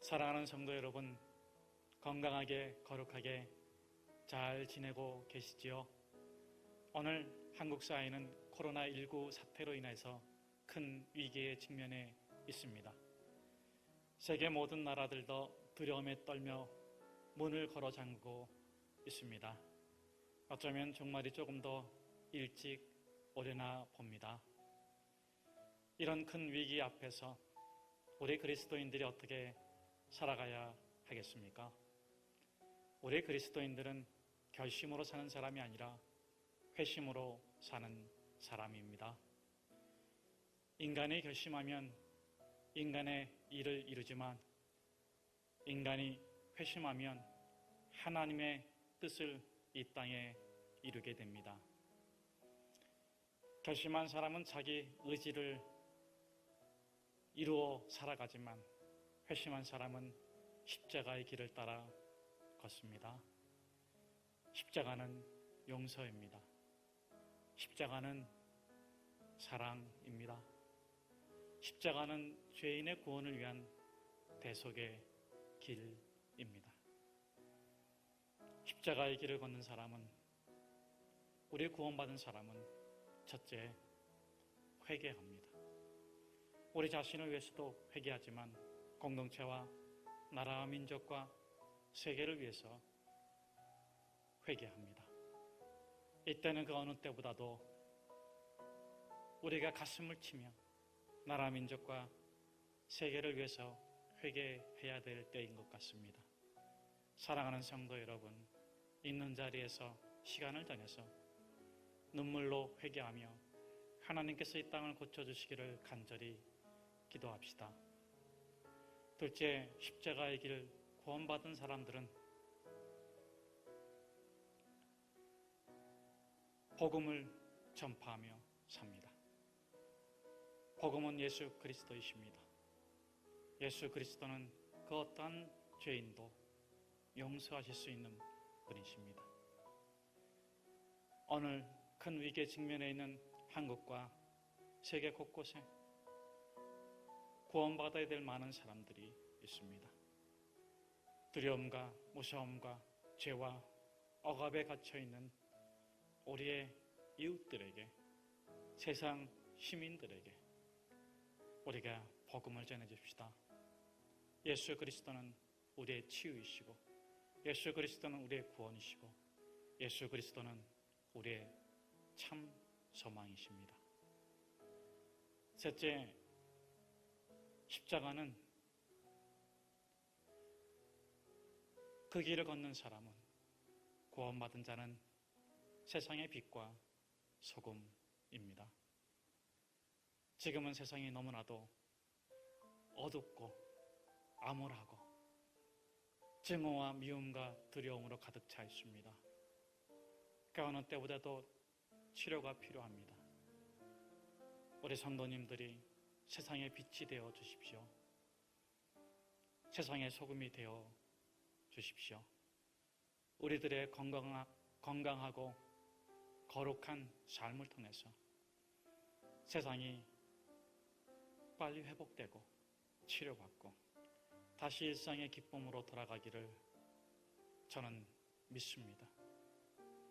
사랑하는 성도 여러분, 건강하게 거룩하게 잘 지내고 계시지요? 오늘 한국 사회는 코로나19 사태로 인해서 큰 위기에 직면해 있습니다. 세계 모든 나라들도 두려움에 떨며 문을 걸어 잠그고 있습니다. 어쩌면 종말이 조금 더 일찍 오려나 봅니다. 이런 큰 위기 앞에서 우리 그리스도인들이 어떻게 살아가야 하겠습니까? 우리 그리스도인들은 결심으로 사는 사람이 아니라 회심으로 사는 사람입니다. 인간이 결심하면 인간의 일을 이루지만 인간이 회심하면 하나님의 뜻을 이 땅에 이루게 됩니다. 결심한 사람은 자기 의지를 이루어 살아가지만 회심한 사람은 십자가의 길을 따라 걷습니다. 십자가는 용서입니다. 십자가는 사랑입니다. 십자가는 죄인의 구원을 위한 대속의 길입니다. 십자가의 길을 걷는 사람은 우리 구원받은 사람은 첫째 회개합니다. 우리 자신을 위해서도 회개하지만 공동체와 나라와 민족과 세계를 위해서 회개합니다. 이때는 그 어느 때보다도 우리가 가슴을 치며 나라 민족과 세계를 위해서 회개해야 될 때인 것 같습니다. 사랑하는 성도 여러분, 있는 자리에서 시간을 정해서 눈물로 회개하며 하나님께서 이 땅을 고쳐주시기를 간절히 기도합시다. 둘째, 십자가의 길 구원받은 사람들은 복음을 전파하며 삽니다. 복음은 예수 그리스도이십니다. 예수 그리스도는 그 어떠한 죄인도 용서하실 수 있는 분이십니다. 오늘 큰 위기에 직면해 있는 한국과 세계 곳곳에 구원받아야 될 많은 사람들이 있습니다. 두려움과 무서움과 죄와 억압에 갇혀 있는 우리의 이웃들에게 세상 시민들에게 우리가 복음을 전해 줍시다. 예수 그리스도는 우리의 치유이시고 예수 그리스도는 우리의 구원이시고 예수 그리스도는 우리의 참 소망이십니다. 셋째, 십자가는 그 길을 걷는 사람은 구원받은 자는 세상의 빛과 소금입니다. 지금은 세상이 너무나도 어둡고 암울하고 증오와 미움과 두려움으로 가득 차 있습니다. 그 어느 때보다도 치료가 필요합니다. 우리 성도님들이 세상의 빛이 되어 주십시오. 세상의 소금이 되어 주십시오. 우리들의 건강하고 거룩한 삶을 통해서 세상이 빨리 회복되고 치료받고 다시 일상의 기쁨으로 돌아가기를 저는 믿습니다.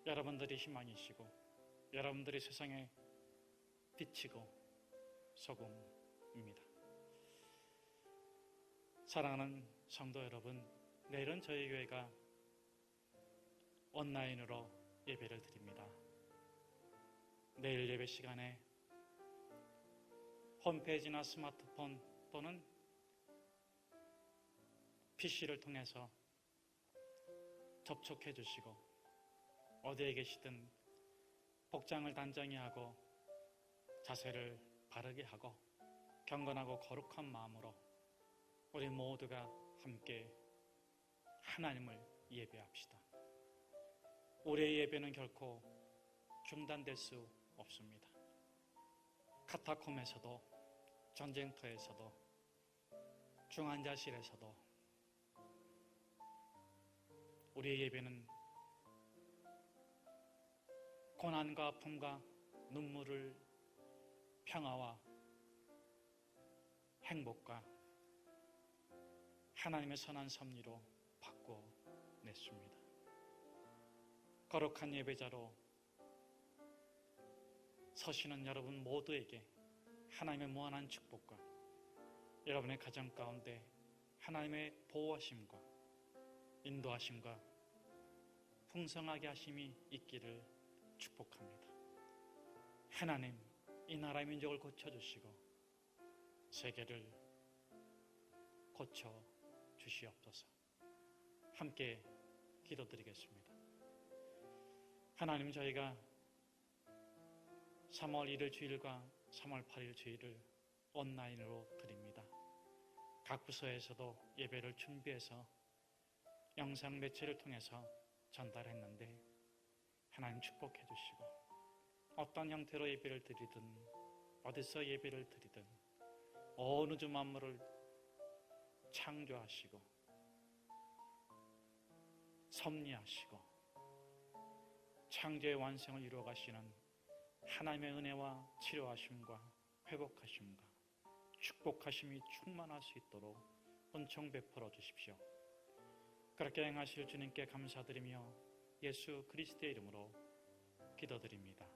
여러분들이 희망이시고 여러분들이 세상에 빛이고 소금 입니다. 사랑하는 성도 여러분, 내일은 저희 교회가 온라인으로 예배를 드립니다. 내일 예배 시간에 홈페이지나 스마트폰 또는 PC를 통해서 접촉해 주시고 어디에 계시든 복장을 단정히 하고 자세를 바르게 하고 경건하고 거룩한 마음으로 우리 모두가 함께 하나님을 예배합시다. 우리의 예배는 결코 중단될 수 없습니다. 카타콤에서도 전쟁터에서도 중환자실에서도 우리의 예배는 고난과 아픔과 눈물을 평화와 행복과 하나님의 선한 섭리로 바꿔냈습니다. 거룩한 예배자로 서시는 여러분 모두에게 하나님의 무한한 축복과 여러분의 가정 가운데 하나님의 보호하심과 인도하심과 풍성하게 하심이 있기를 축복합니다. 하나님, 이 나라의 민족을 고쳐주시고 세계를 고쳐 주시옵소서. 함께 기도드리겠습니다. 하나님 저희가 3월 1일 주일과 3월 8일 주일을 온라인으로 드립니다. 각 부서에서도 예배를 준비해서 영상 매체를 통해서 전달했는데 하나님 축복해 주시고 어떤 형태로 예배를 드리든 어디서 예배를 드리든 어느 주 만물을 창조하시고 섭리하시고 창조의 완성을 이루어 가시는 하나님의 은혜와 치료하심과 회복하심과 축복하심이 충만할 수 있도록 은총 베풀어 주십시오. 그렇게 행하실 주님께 감사드리며 예수 그리스도의 이름으로 기도드립니다.